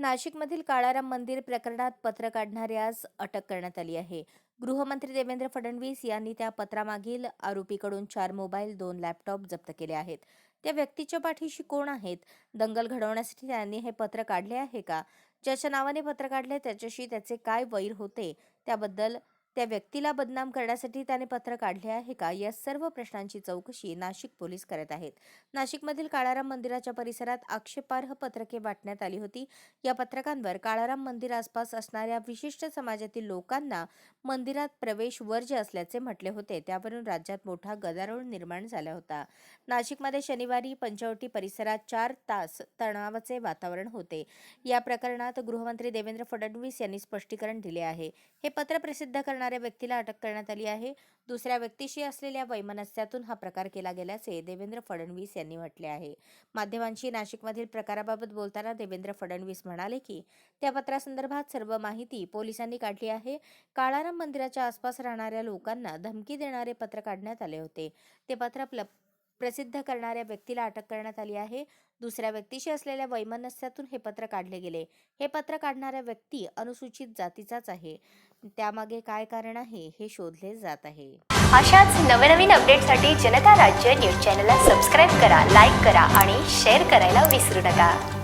नाशिकमधील काळाराम मंदिर प्रकरणात पत्र काढणाऱ्यास अटक करण्यात आली आहे. गृहमंत्री देवेंद्र फडणवीस यांनी त्या पत्रामागील आरोपीकडून चार मोबाईल दोन लॅपटॉप जप्त केले आहेत. त्या व्यक्तीच्या पाठीशी कोण आहेत? दंगल घडवण्यासाठी त्यांनी हे पत्र काढले आहे का? ज्याच्या नावाने पत्र काढले त्याच्याशी त्याचे काय वैर होते? त्याबद्दल त्या व्यक्तीला बदनाम करण्यासाठी त्याने पत्र काढले आहे का? या सर्व प्रश्नांची चौकशी नाशिक पोलीस करत आहेत. नाशिकमधील काळाराम मंदिराच्या परिसरात आक्षेपार्ह पत्रके वाटण्यात आली होती. या पत्रकांवर काळाराम मंदिर आसपास असणाऱ्या विशिष्ट समाजातील लोकांना मंदिरात प्रवेश वर्ज्य असल्याचे म्हटले होते. त्यावरून राज्यात मोठा गदारोळ निर्माण झाला होता. नाशिकमध्ये शनिवारी पंचवटी परिसरात चार तास तणावाचे वातावरण होते. या प्रकरणात गृहमंत्री देवेंद्र फडणवीस यांनी स्पष्टीकरण दिले आहे. हे पत्र प्रसिद्ध करणाऱ्या व्यक्तीला अटक करण्यात आली आहे. दुसऱ्या व्यक्तीशी असलेल्या वैमनस्यातून हा प्रकार केला गेल्याचे देवेंद्र फडणवीस यांनी म्हटले आहे. माध्यमांशी नाशिकमधील प्रकाराबाबत बोलताना देवेंद्र फडणवीस म्हणाले की त्या पत्रासंदर्भात सर्व माहिती पोलिसांनी काढली आहे. काळाराम मंदिराच्या आसपास राहणाऱ्या लोकांना धमकी देणारे पत्र काढण्यात आले होते. ते पत्र प्रसिद्ध करणाऱ्या व्यक्तीला अटक करण्यात आली आहे. दुसऱ्या व्यक्तीशी असलेल्या वैमनस्यातून हे पत्र काढले गेले. हे पत्र काढणाऱ्या व्यक्ती अनुसूचित जातीचाच आहे. त्यामागे काय कारण आहे हे शोधले जात आहे. अशाच नवनवीन अपडेटसाठी जनता राज्य न्यूज चॅनलला सबस्क्राईब करा लाईक करा आणि शेअर करायला विसरू नका.